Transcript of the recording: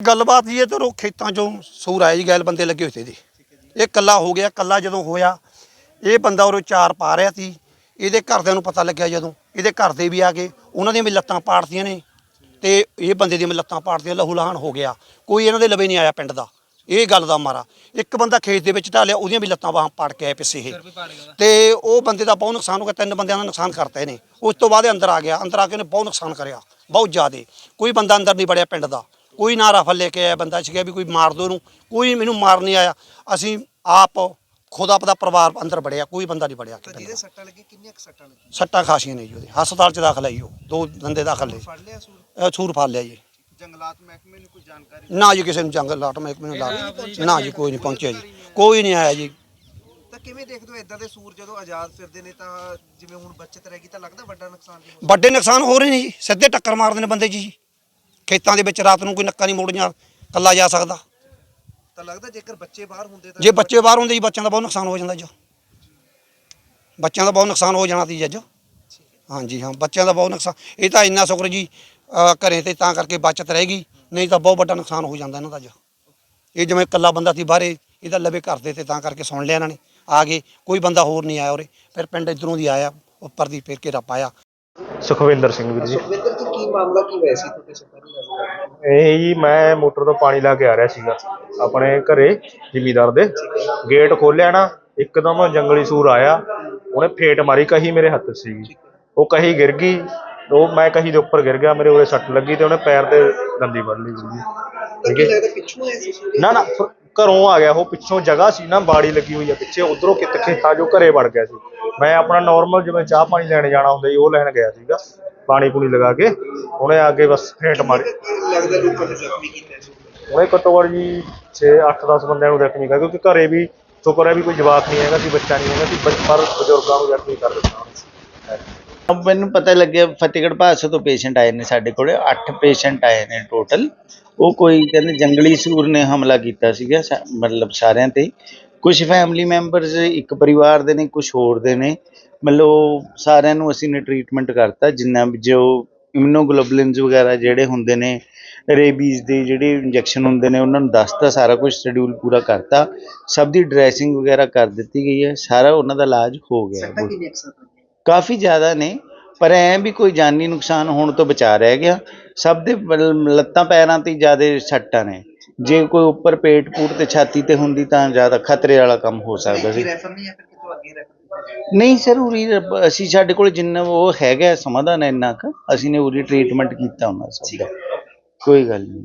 ਗੱਲਬਾਤ ਜੀ ਇਹ ਤੇ ਖੇਤਾਂ ਚੋਂ ਸੂਰ ਆਏ ਜੀ ਗੈਲ ਬੰਦੇ ਲੱਗੇ ਹੋਏ ਤੇ ਜੀ ਇਹ ਕੱਲਾ ਹੋ ਗਿਆ ਕੱਲਾ ਜਦੋਂ ਹੋਇਆ ਇਹ ਬੰਦਾ ਉਰੋਂ ਚਾਰ ਪਾ ਰਿਹਾ ਸੀ। ਇਹਦੇ ਘਰਦਿਆਂ ਨੂੰ ਪਤਾ ਲੱਗਿਆ ਜਦੋਂ ਇਹਦੇ ਘਰ ਦੇ ਵੀ ਆ ਗਏ ਉਹਨਾਂ ਦੀਆਂ ਵੀ ਲੱਤਾਂ ਪਾੜਤੀਆਂ ਨੇ ਤੇ ਇਹ ਬੰਦੇ ਦੀਆਂ ਵੀ ਲੱਤਾਂ ਪਾੜਤੀਆਂ ਲਹੂ ਲਹਾਨ ਹੋ ਗਿਆ। ਕੋਈ ਇਹਨਾਂ ਦੇ ਲਵੇ ਨਹੀਂ ਆਇਆ ਪਿੰਡ ਦਾ। ਇਹ ਗੱਲ ਦਾ ਮਾਰਾ। ਇੱਕ ਬੰਦਾ ਖੇਤ ਦੇ ਵਿੱਚ ਢਾਲਿਆ ਉਹਦੀਆਂ ਵੀ ਲੱਤਾਂ ਬਾਹਾਂ ਪਾੜ ਕੇ ਆਏ ਪਿੱਛੇ ਇਹ। ਤੇ ਉਹ ਬੰਦੇ ਦਾ ਬਹੁਤ ਨੁਕਸਾਨ ਹੋ ਗਿਆ ਤਿੰਨ ਬੰਦਿਆਂ ਦਾ ਨੁਕਸਾਨ ਕਰਤਾ ਇਹਨੇ। ਉਸ ਤੋਂ ਬਾਅਦ ਇਹ ਅੰਦਰ ਆ ਗਿਆ ਅੰਦਰ ਆ ਕੇ ਉਹਨੇ ਬਹੁਤ ਨੁਕਸਾਨ ਕਰਿਆ ਬਹੁਤ ਜ਼ਿਆਦੇ। ਕੋਈ ਬੰਦਾ ਅੰਦਰ ਨਹੀਂ ਵੜਿਆ ਪਿੰਡ ਦਾ। ਕੋਈ ਨਾ ਰਫਲ ਲੈ ਕੇ ਆਇਆ ਬੰਦਾ ਸੀਗਾ ਵੀ ਕੋਈ ਮਾਰ ਦੋ ਇਹਨੂੰ ਕੋਈ ਮੈਨੂੰ ਮਾਰ ਨਹੀਂ ਆਇਆ। ਅਸੀਂ ਆਪ ਖੁਦ ਆਪਦਾ ਪਰਿਵਾਰ ਅੰਦਰ ਵੜਿਆ ਕੋਈ ਬੰਦਾ ਨਹੀਂ ਵੜਿਆ ਕਿਤੇ ਜਿਹਦੇ ਸੱਟਾਂ ਲੱਗੀ ਕਿੰਨੀਆਂ ਕੁ ਸੱਟਾਂ ਲੱਗੀਆਂ? ਸੱਟਾਂ ਖਾਸੀਆਂ ਨੇ ਜੀ ਉਹਦੇ ਹਸਪਤਾਲ 'ਚ ਦਾਖਲ ਹੈ ਜੀ ਉਹ ਦੋ ਬੰਦੇ ਦਾਖਲ ਨੇ। ਫੜ ਲਿਆ ਸੂਰ? ਫੜ ਲਿਆ ਜੀ। ਜੰਗਲਾਤ ਮਹਿਕਮੇ ਨੂੰ ਕੋਈ ਜਾਣਕਾਰੀ ਨਾ ਜੀ ਕਿਸੇ ਨੂੰ ਜੰਗਲ ਲਾਟ ਮੈਂ ਮੈਨੂੰ ਲਾ ਨਾ ਜੀ ਕੋਈ ਨਹੀਂ ਪਹੁੰਚਿਆ ਜੀ। ਕੋਈ ਨਹੀਂ ਆਇਆ ਜੀ। ਤਾਂ ਕਿਵੇਂ ਦੇਖਦੇ ਹੋ ਇਦਾਂ ਦੇ ਸੂਰ ਜਦੋਂ ਆਜ਼ਾਦ ਫਿਰਦੇ ਨੇ ਤਾਂ ਜਿਵੇਂ ਹੁਣ ਬੱਚਤ ਰਹਿ ਗਈ ਤਾਂ ਲੱਗਦਾ ਵੱਡਾ ਨੁਕਸਾਨ ਵੀ ਹੋ ਵੱਡੇ ਨੁਕਸਾਨ ਹੋ ਰਹੇ ਨੇ ਜੀ ਸਿੱਧੇ ਟੱਕਰ ਮਾਰਦੇ ਨੇ ਬੰਦੇ ਜੀ। ਖੇਤਾਂ ਦੇ ਵਿੱਚ ਰਾਤ ਨੂੰ ਕੋਈ ਨੱਕਾ ਨਹੀਂ ਮੋੜੀਆਂ ਕੱਲਾ ਜਾ ਸਕਦਾ। ਤਾਂ ਲੱਗਦਾ ਜੇਕਰ ਬੱਚੇ ਬਾਹਰ ਹੁੰਦੇ ਤਾਂ ਜੇ ਬੱਚੇ ਬਾਹਰ ਹੁੰਦੇ ਜੀ ਬੱਚਿਆਂ ਦਾ ਬਹੁਤ ਨੁਕਸਾਨ ਹੋ ਜਾਂਦਾ ਜੀ ਬੱਚਿਆਂ ਦਾ ਬਹੁਤ ਨੁਕਸਾਨ ਹੋ ਜਾਣਾ ਸੀ ਅੱਜ। ਹਾਂਜੀ ਹਾਂ ਬੱਚਿਆਂ ਦਾ ਬਹੁਤ ਨੁਕਸਾਨ ਇਹ ਤਾਂ ਇੰਨਾ ਸ਼ੁਕਰ ਜੀ ਘਰੇ ਤੇ ਤਾਂ ਕਰਕੇ ਬਚਤ ਰਹੇਗੀ ਨਹੀਂ ਤਾਂ ਬਹੁਤ ਵੱਡਾ ਨੁਕਸਾਨ ਹੋ ਜਾਂਦਾ ਇਹਨਾਂ ਦਾ ਜੀ। ਇਹ ਜਿਵੇਂ ਇਕੱਲਾ ਬੰਦਾ ਸੀ ਬਾਹਰੇ ਇਹਦਾ ਲਵੇ ਘਰ ਦੇ ਤੇ ਤਾਂ ਕਰਕੇ ਸੁਣ ਲਿਆ ਇਹਨਾਂ ਨੇ। ਆ ਗਏ ਕੋਈ ਬੰਦਾ ਹੋਰ ਨਹੀਂ ਆਇਆ ਉਰੇ ਫਿਰ ਪਿੰਡ ਇਧਰੋਂ ਦੀ ਆਇਆ ਉੱਪਰ ਦੀ ਫੇਰ ਘੇਰਾ ਪਾਇਆ। ਸੁਖਵਿੰਦਰ ਸਿੰਘ ਵੀਰ ਜੀ। ਸੁਖਵਿੰਦਰ ਜੀ ਕੀ ਮਾਮਲਾ ਕੀ ਹੋਇਆ ਸੀ ਤੁਹਾਡੇ ਸੱਟਾਂ ਦੀ ਇਹ ਜੀ ਮੈਂ ਮੋਟਰ ਤੋਂ ਪਾਣੀ ਲਾ ਕੇ ਆ ਰਿਹਾ ਸੀਗਾ ਆਪਣੇ ਘਰੇ ਜ਼ਿਮੀਦਾਰ ਦੇ। ਗੇਟ ਖੋਲਿਆ ਨਾ ਇੱਕਦਮ ਜੰਗਲੀ ਸੂਰ ਆਇਆ। ਉਹਨੇ ਫੇਟ ਮਾਰੀ ਕਹੀ ਮੇਰੇ ਹੱਥ ਸੀਗੀ। ਉਹ ਕਹੀ ਗਿਰ ਗਈ। ਉਹ ਮੈਂ ਕਹੀ ਦੇ ਉੱਪਰ ਗਿਰ ਗਿਆ ਮੇਰੇ ਉਰੇ ਸੱਟ ਲੱਗੀ ਤੇ ਉਹਨੇ ਪੈਰ ਤੇ ਦੰਦੀ ਵੱਢ ਲਈ ਜੀ ਤਾਂ ਕੀ ਲੱਗਦਾ ਪਿੱਛੋਂ ਆਇਆ ਸੀ ਸੂਰ। ਨਾ ਨਾ ਘਰੋਂ ਆ ਗਿਆ। ਉਹ ਪਿੱਛੋਂ ਜਗ੍ਹਾ ਸੀ ਨਾ ਬਾੜੀ ਲੱਗੀ ਹੋਈ ਆ ਪਿੱਛੇ ਉਧਰੋਂ ਕਿਤ ਖੇਤਾਂ ਜੋ ਘਰੇ ਵੜ ਗਿਆ ਸੀ। ਮੈਂ ਆਪਣਾ ਨਾਰਮਲ ਜਿਵੇਂ ਚਾਹ ਪਾਣੀ ਲੈਣ ਜਾਣਾ ਹੁੰਦਾ ਜੀ ਉਹ ਲੈਣ ਗਿਆ ਸੀਗਾ। ਪਾਣੀ ਪੂਣੀ ਲਗਾ ਕੇ ਉਹਨੇ ਆ ਬਸ ਫੇਟ ਮਾਰੀ। ਲੱਗਦਾ ਲੋਕਾਂ ਨੇ ਜ਼ਖਮੀ ਕੀਤਾ ਸੀ ਉਹਨੇ ਘੱਟੋ ਘੱਟ ਜੀ 6 8 10 ਬੰਦਿਆਂ ਨੂੰ ਜ਼ਖਮੀ ਕਰ ਕਿਉਂਕਿ ਘਰੇ ਵੀ ਸ਼ੁਕਰ ਹੈ ਵੀ ਕੋਈ ਜਵਾਕ ਨਹੀਂ ਹੈਗਾ ਸੀ ਬੱਚਾ ਨਹੀਂ ਹੈਗਾ ਸੀ ਪਰ ਬਜ਼ੁਰਗਾਂ ਨੂੰ ਜ਼ਖਮੀ ਕਰ ਦਿੱਤਾ ਮੈਨੂੰ ਪਤਾ ਲੱਗਿਆ ਫਤਿਹਗੜ੍ਹ ਭਾਦਸੋਂ ਤੋਂ ਪੇਸ਼ੈਂਟ ਆਏ ਨੇ ਸਾਡੇ ਕੋਲੇ। 8 ਪੇਸ਼ੈਂਟ ਆਏ ਨੇ ਟੋਟਲ ਉਹ ਕੋਈ ਕਹਿੰਦੇ ਜੰਗਲੀ ਸੂਰ ਨੇ ਹਮਲਾ ਕੀਤਾ ਸੀਗਾ ਮਤਲਬ ਸਾਰਿਆਂ ਤੇ। ਕੁਝ ਫੈਮਿਲੀ ਮੈਂਬਰਸ ਇੱਕ ਪਰਿਵਾਰ ਦੇ ਨੇ ਕੁਝ ਹੋਰ ਦੇ ਨੇ। ਮਤਲਬ ਸਾਰਿਆਂ ਨੂੰ ਅਸੀਂ ਨੇ ਟ੍ਰੀਟਮੈਂਟ ਕਰਤਾ ਜਿੰਨਾ ਵੀ ਜੋ ਇਮੂਨੋਗਲੋਬੁਲਿਨਸ ਵਗੈਰਾ ਜਿਹੜੇ ਹੁੰਦੇ ਨੇ ਰੇਬੀਜ਼ ਦੇ ਜਿਹੜੇ ਇੰਜੈਕਸ਼ਨ ਹੁੰਦੇ ਨੇ ਉਹਨਾਂ ਨੂੰ ਦੱਸਤਾ ਸਾਰਾ ਕੁਝ ਸ਼ਡਿਊਲ ਪੂਰਾ ਕਰਤਾ। ਸਭ ਦੀ ਡਰੈਸਿੰਗ ਵਗੈਰਾ ਕਰ ਦਿੱਤੀ ਗਈ ਹੈ ਸਾਰਾ ਉਹਨਾਂ ਦਾ ਇਲਾਜ ਹੋ ਗਿਆ। ਕਾਫੀ ਜ਼ਿਆਦਾ ਨੇ। ਪਰ ਐ ਵੀ ਕੋਈ ਜਾਨੀ ਨੁਕਸਾਨ ਹੋਣ ਤੋਂ ਬਚਾ ਰਹਿ ਗਿਆ। ਸਭ ਦੇ ਲੱਤਾਂ ਪੈਰਾਂ ਤੇ ਜ਼ਿਆਦਾ ਸੱਟਾਂ ਨੇ। ਜੇ ਕੋਈ ਉੱਪਰ ਪੇਟ ਪੂਟ ਤੇ ਛਾਤੀ ਤੇ ਹੁੰਦੀ ਤਾਂ ਜ਼ਿਆਦਾ ਖਤਰੇ ਵਾਲਾ ਕੰਮ ਹੋ ਸਕਦਾ ਸੀ। ਨਹੀਂ ਸਰ ਉਰੀ ਅਸੀਂ ਸਾਡੇ ਕੋਲ ਜਿੰਨਾ ਉਹ ਹੈਗਾ ਸਮਾਧਾਨ ਇੰਨਾ ਕੁ ਅਸੀਂ ਨੇ ਉਰੀ ਟ੍ਰੀਟਮੈਂਟ ਕੀਤਾ ਉਹਨਾਂ ਸਭ ਦਾ। ਕੋਈ ਗੱਲ ਨਹੀਂ।